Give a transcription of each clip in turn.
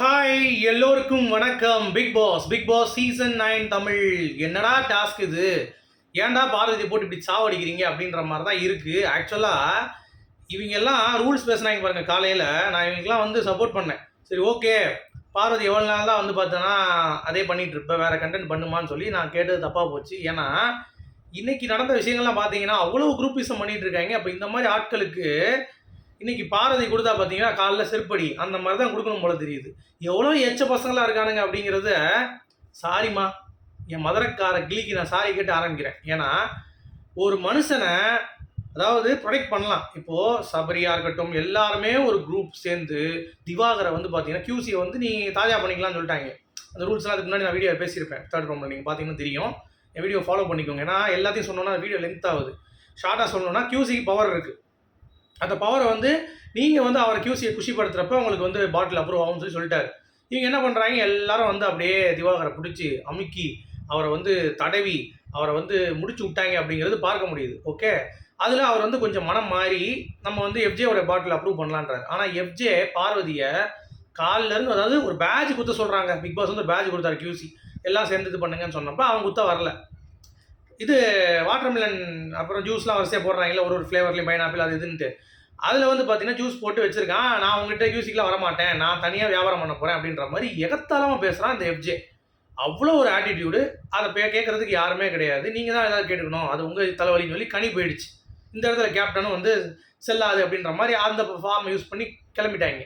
Hi எல்லோருக்கும் வணக்கம். Big Boss Big Boss season nine Tamil. என்னடா டாஸ்க் இது? ஏன்டா பார்வதி போட்டு இப்படி சாவடிக்கிறீங்க அப்படின்ற மாதிரி தான் இருக்குது ஆக்சுவலாக இவங்க எல்லாம் ரூல்ஸ் பேசினாங்க பாருங்கள் காலையில். நான் இவங்கெல்லாம் வந்து சப்போர்ட் பண்ணேன். சரி ஓகே பார்வதி எவ்வளோ நாள் தான் வந்து பார்த்தோன்னா அதே பண்ணிகிட்ருப்பேன் இருப்பேன் வேறு கண்டென்ட் பண்ணுமான்னு சொல்லி நான் கேட்டது தப்பாக போச்சு. ஏன்னா இன்றைக்கி நடந்த விஷயங்கள்லாம் பார்த்தீங்கன்னா அவ்வளோ குரூப்பிசம் பண்ணிட்டு இருக்காங்க. அப்போ இந்த மாதிரி ஆட்களுக்கு இன்னைக்கு பாரதி கொடுத்தா பார்த்தீங்கன்னா காலைல செருப்படி அந்த மாதிரி தான் கொடுக்கணும் போல தெரியுது. எவ்வளோ எச்ச பசங்களாக இருக்கானுங்க அப்படிங்கிறத சாரிம்மா என் மதுரக்கார கிளிக்கு நான் சாரி கேட்டு ஆரம்பிக்கிறேன். ஏன்னா ஒரு மனுஷனை அதாவது ப்ரொடெக்ட் பண்ணலாம். இப்போது சபரியாக இருக்கட்டும் எல்லாருமே ஒரு குரூப் சேர்ந்து திவாகரை வந்து பார்த்தீங்கன்னா கியூசியை வந்து நீ தாஜா பண்ணிக்கலாம்னு சொல்லிட்டாங்க. அந்த ரூல்ஸ்லாம் அதுக்கு முன்னாடி நான் வீடியோ பேசியிருப்பேன். தேர்ட் ரூமில் நீங்கள் பார்த்தீங்கன்னா தெரியும். என் வீடியோ ஃபாலோ பண்ணிக்கோங்க. ஏன்னா எல்லாத்தையும் சொன்னோன்னா வீடியோ லென்த் ஆகுது. ஷார்ட்டாக சொல்லணும்னா கியூசிக்கு பவர் இருக்குது அந்த பவரை வந்து நீங்கள் வந்து அவரை கியூசியை குஷிப்படுத்துகிறப்ப உங்களுக்கு வந்து பாட்டில் அப்ரூவ் ஆகும்னு சொல்லி சொல்லிட்டாரு. இவங்க என்ன பண்ணுறாங்க எல்லாரும் வந்து அப்படியே திவாகரை பிடிச்சி அமுக்கி அவரை வந்து தடவி அவரை வந்து முடிச்சு விட்டாங்க அப்படிங்கிறது பார்க்க முடியுது. ஓகே அதில் அவர் வந்து கொஞ்சம் மனம் மாறி நம்ம வந்து எஃப்ஜேவோட பாட்டில் அப்ரூவ் பண்ணலான்றாரு. ஆனால் எஃப்ஜே பார்வதியை காலிலேருந்து அதாவது ஒரு பேட்ச் குத்த சொல்கிறாங்க பிக் பாஸ் வந்து ஒரு பேட்ச் கொடுத்தாரு கியூசி எல்லாம் சேர்ந்து இது பண்ணுங்கன்னு சொன்னப்போ அவன் குத்த வரல. இது வாட்டர்மெலன் அப்புறம் ஜூஸ்லாம் வரிசையாக போடுறாங்கல்ல ஒரு ஒரு ஃப்ளேவர்லேயும் பைனாப்பிள் அது இதுன்ட்டு அதில் வந்து பார்த்தீங்கன்னா ஜூஸ் போட்டு வச்சிருக்கான். நான் உங்ககிட்ட யூசிக்கெலாம் வரமாட்டேன். நான் தனியாக வியாபாரம் பண்ண போகிறேன் அப்படின்ற மாதிரி எகத்தாலமாக பேசுகிறான் அந்த எஃப்ஜே அவ்வளோ ஒரு ஆட்டிடியூடு அதை பே கேட்குறதுக்கு யாருமே கிடையாது. நீங்கள் தான் ஏதாவது கேட்டுக்கணும். அது உங்கள் தலைவலின்னு சொல்லி கனி போயிடுச்சு. இந்த இடத்துல கேப்டனும் வந்து செல்லாது அப்படின்ற மாதிரி அந்த ஃபார்மை யூஸ் பண்ணி கிளம்பிட்டாங்க.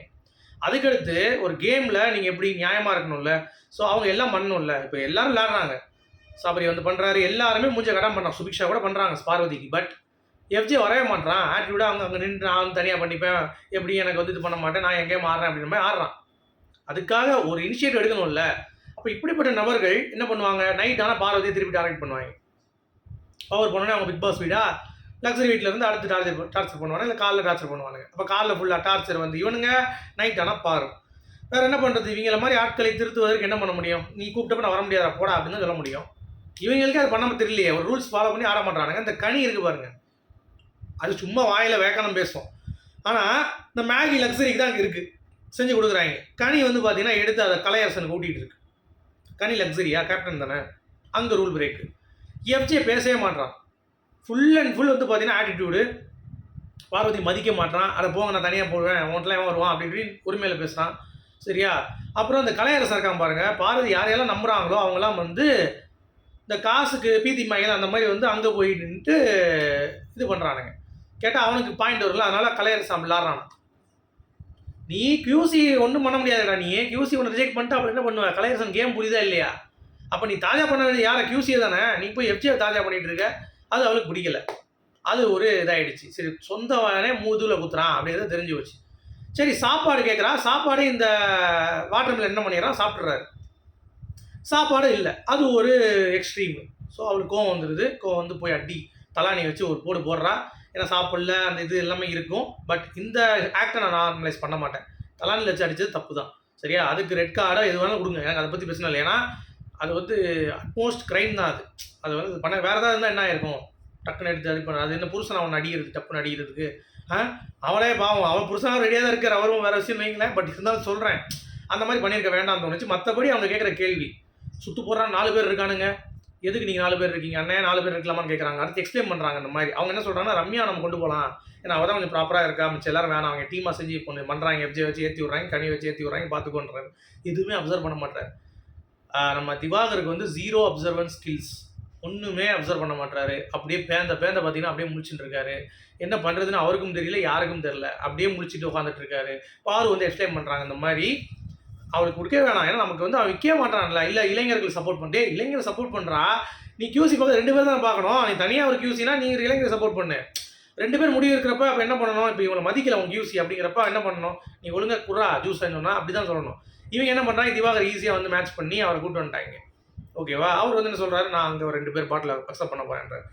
அதுக்கடுத்து ஒரு கேமில் நீங்கள் எப்படி நியாயமாக இருக்கணும்ல? ஸோ அவங்க எல்லாம் பண்ணணும்ல? இப்போ எல்லோரும் விளாட்றாங்க சபரி வந்து பண்ணுறாரு எல்லாருமே மூஞ்ச கடம் பண்ணுறான் சுபிக்ஷா கூட பண்ணுறாங்க பார்வதிக்கு. பட் எஃப்ஜி வரவே மாட்டான் ஆட்டிடியூடாக அவங்க அங்கே நின்று நான் தனியாக பண்ணிப்பேன். எப்படி எனக்கு வந்து இது பண்ண மாட்டேன்? நான் எங்கேயும் ஆடுறேன் அப்படின்ற மாதிரி ஆடுறான். அதுக்காக ஒரு இனிஷியேட்டிவ் எடுக்கணும்ல. அப்போ இப்படிப்பட்ட நபர்கள் என்ன பண்ணுவாங்க? நைட் ஆனால் பார்வதியை திருப்பி டார்கெட் பண்ணுவாங்க. பவர் பண்ணோன்னே அவங்க பிக் பாஸ் வீடா லக்ஸரி வீட்டில் இருந்து அடுத்து டார்ச்சர் டார்ச்சர் பண்ணுவாங்க இல்லை காலில் டார்ச்சர் பண்ணுவானுங்க. அப்போ காலில் ஃபுல்லாக டார்ச்சர் வந்து இவனுங்க நைட் ஆனால் பாரு. வேற என்ன பண்ணுறது இவங்கள மாதிரி ஆட்களை திருத்துவதற்கு என்ன பண்ண முடியும்? நீ கூப்பிட்டப்ப நான் வர முடியாதா? போடா அப்படின்னு சொல்ல முடியும். இவங்களுக்கு அது பண்ணாம தெரியலையே. ஒரு ரூல்ஸ் ஃபாலோ பண்ணி ஆட மாட்டானுங்க இந்த கனி இருக்கு பாருங்கள் அது சும்மா வாயில் வேக்கணம் பேசும். ஆனால் இந்த மேகி லக்ஸரிக்கு தான் இருக்குது செஞ்சு கொடுக்குறாங்க. கனி வந்து பார்த்தீங்கன்னா எடுத்து அதை கலையரசனுக்கு ஊட்டிகிட்டு இருக்கு. கனி லக்ஸரியா கேப்டன் தானே? அங்கே ரூல் பிரேக்கு எஃப்ஜே பேசவே மாட்டான் ஃபுல் அண்ட் ஃபுல் வந்து பார்த்தீங்கன்னா ஆட்டிடியூடு பார்வதி மதிக்க மாட்டான் அதை போங்க நான் தனியாக போடுவேன் உன்ட்டெலாம் ஏன் வருவான்? அப்படி இப்படின்னு உரிமையில் பேசுகிறான் சரியா? அப்புறம் இந்த கலையரசன் இருக்கான் பாருங்கள் பார்வதி யாரையெல்லாம் நம்புகிறாங்களோ அவங்களாம் வந்து இந்த காசுக்கு பீதி மகையில் அந்த மாதிரி வந்து அங்கே போய் நின்றுட்டு இது பண்ணுறானுங்க கேட்டால் அவனுக்கு பாயிண்ட் வரல அதனால கலையரசன் விளாட்றான். நீ கியூசி ஒன்றும் பண்ண முடியாதுடா நீ. கியூசி ஒன்று ரிஜெக்ட் பண்ணிட்டு அப்புறம் என்ன பண்ணுவ? கலையரசன் கேம் புரியுதா இல்லையா? அப்போ நீ தாஜா பண்ண வேண்டிய யாரை கியூசியை தானே. நீ போய் எஃப்ஜியை தாஜா பண்ணிகிட்டு இருக்க. அது அவளுக்கு பிடிக்கல. அது ஒரு இதாகிடுச்சு சரி சொந்தவனே மூதுல குத்துறான் அப்படின்றத தெரிஞ்சு வச்சு சரி சாப்பாடு கேட்குறா சாப்பாடு இந்த வாட்டர் என்ன பண்ணிடுறான்? சாப்பிட்றாரு சாப்பாடு இல்லை. அது ஒரு எக்ஸ்ட்ரீமு ஸோ அவளுக்கு கோவம் வந்துடுது கோவம் வந்து போய் அடி. தலானி வச்சு ஒரு போடு போடுறா. ஏன்னா சாப்பிடல அந்த இது எல்லாமே இருக்கும். பட் இந்த ஆக்டை நான் நார்மலைஸ் பண்ண மாட்டேன். தலானில் வச்சு அடித்தது தப்பு தான் சரியா? அதுக்கு ரெட் கார்டோ எது வேணாலும் கொடுங்க. எனக்கு அதை பற்றி பிரச்சனை இல்லை. ஏன்னா அது வந்து அட்மோஸ்ட் க்ரைம் தான் அது. அது வந்து பண்ண வேறு ஏதாவது இருந்தால் என்ன இருக்கும் டக்குன்னு எடுத்து அது பண்ண அது என்ன புருஷன் அவன் அடிக்கிறது டப்புன்னு அடிக்கிறதுக்கு? ஆ? அவனே பாவம். அவன் புருஷனாக ரெடியாக தான் இருக்கார். அவரும் வேறு விஷயம் வைங்களேன். பட் இருந்தாலும் சொல்கிறேன் அந்த மாதிரி பண்ணியிருக்க வேண்டாம் தோணுச்சு. மற்றபடி அவங்க கேட்குற கேள்வி சுற்று போடுறான் நாலு பேர் இருக்கானுங்க. எதுக்கு நீங்கள் நாலு பேர் இருக்கீங்க? அண்ணன் நாலு பேர் இருக்கலாமான்னு கேட்குறாங்க அடுத்து எக்ஸ்பிளைன் பண்ணுறாங்க இந்த மாதிரி. அவங்க என்ன சொல்கிறாங்கன்னா ரம்யா நம்ம கொண்டு போகலாம் ஏன்னா அவள் தான் கொஞ்சம் ப்ராப்பராக இருக்கா. மிச்சம் எல்லாரும் வேணாம். அவங்க டீமாக செஞ்சு பொண்ணு பண்ணுறாங்க எஃப்ஜே வச்சு ஏற்றி விட்றாங்க கனி வச்சு ஏற்றி விட்றாங்க பார்த்துக்கோன்றாரு எதுவுமே அப்சர்வ் பண்ண மாட்டார் நம்ம திவாகருக்கு வந்து ஜீரோ அப்சர்வன்ஸ் ஸ்கில்ஸ் ஒன்றுமே அப்சர்வ் பண்ண மாட்டாரு அப்படியே பேந்த பேந்த பார்த்தீங்கன்னா அப்படியே முடிச்சுட்டு இருக்காரு. என்ன பண்ணுறதுன்னு அவருக்கும் தெரியல யாருக்கும் தெரியல. அப்படியே முடிச்சுட்டு உட்காந்துட்டு இருக்காரு. பாரு வந்து எக்ஸ்பிளைன் பண்ணுறாங்க இந்த மாதிரி. அவளுக்கு கொடுக்கவே வேணாம். ஏன்னா நமக்கு வந்து அவன் விற்கவே மாட்டான்ல இல்லை இளைஞர்களுக்கு சப்போர்ட் பண்ணிட்டே இளைஞரை சப்போர்ட் பண்ணுறா நீ கியூசி பார்க்க ரெண்டு பேர் தான் பார்க்கணும். நீ தனியாக ஒரு கியூசினா நீ இளைஞரை சப்போர்ட் பண்ணு. ரெண்டு பேர் முடிவு இருக்கிறப்ப அப்போ என்ன பண்ணணும்? இப்போ இவனை மதிக்கல உன் கியூசி அப்படிங்கிறப்ப என்ன பண்ணணும்? நீ ஒழுங்கா குறா ஜூஸ் சொன்னா அப்படி தான் சொல்லணும். இவங்க என்ன பண்ணுறாங்க திவாகர் ஈஸியாக வந்து மேட்ச் பண்ணி அவரை கூட்டு வந்துட்டாங்க. ஓகேவா அவர் வந்து என்ன சொல்கிறாரு நான் அங்கே ஒரு ரெண்டு பேர் பாட்டில் அக்செப்ட் பண்ண போகிறேன்றார்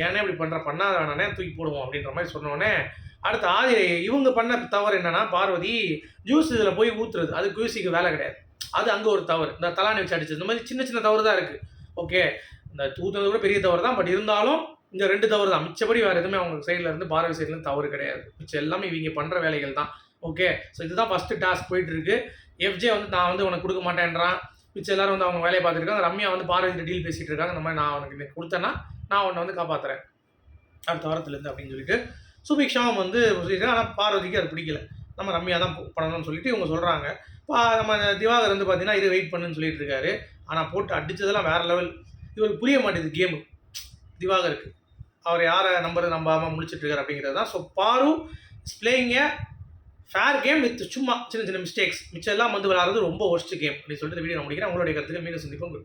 ஏன்னா இப்படி பண்ணுற பண்ணாத வேணானே தூக்கி போடுவோம் அப்படின்ற மாதிரி சொன்னோடனே அடுத்து ஆதி இவங்க பண்ண தவறு என்னன்னா பார்வதி ஜூஸ் இதில் போய் ஊற்றுறது அது குயூசிக்கு வேலை கிடையாது. அது அங்கே ஒரு தவறு. இந்த தலானி வச்சு அடிச்சது. இந்த மாதிரி சின்ன சின்ன தவறு தான் இருக்குது ஓகே. இந்த ஊற்றுறது கூட பெரிய தவறு தான். பட் இருந்தாலும் இந்த ரெண்டு தவறு தான். மிச்சப்படி வேறு எதுவுமே அவங்க சைடில் இருந்து பார்வை சைட்லேருந்து தவறு கிடையாது. மிச்சம் எல்லாமே இவங்க பண்ணுற வேலைகள் தான். ஓகே. ஸோ இதுதான் ஃபஸ்ட்டு டாஸ்க் போயிட்டுருக்கு எஃப்ஜே வந்து நான் வந்து உனக்கு கொடுக்க மாட்டேன்றான். மிச்சம் எல்லாரும் வந்து அவங்க வேலையை பார்த்துருக்காங்க ரம்யா வந்து பார்வதி டீல் பேசிகிட்டு இருக்காங்க. இந்த மாதிரி நான் உனக்கு இன்னைக்கு கொடுத்தேன்னா நான் உன்னை வந்து காப்பாற்றுறேன் அடுத்த வாரத்துலேருந்து அப்படின்னு சொல்லிட்டு சுபிக்ஷாவும் வந்து ஆனால் பார்வதிக்கு அது பிடிக்கல. நம்ம ரம்யா தான் போ- பண்ணணும்னு சொல்லிட்டு இவங்க சொல்கிறாங்க நம்ம திவாகர் வந்து பார்த்தீங்கன்னா இது வெயிட் பண்ணுன்னு சொல்லிட்டு இருக்காரு ஆனால் போட்டு அடித்ததெல்லாம் வேற லெவல் இவருக்கு புரிய மாட்டேது கேமு திவாகருக்கு. அவர் யாரை நம்புறது நம்பாமல் முடிச்சிட்டுருக்காரு அப்படிங்கிறது தான். So Paaru is playing a fair game with சும்மா சின்ன சின்ன மிஸ்டேக்ஸ் மிச்சம் எல்லாம் வந்து விளாட்றது ரொம்ப ஒஸ்ட் கேம் அப்படின்னு சொல்லிட்டு வீடியோ நான் முடிக்கிறேன். உங்களுடைய கருத்துக்கு மீண்டும் சந்திப்போம்.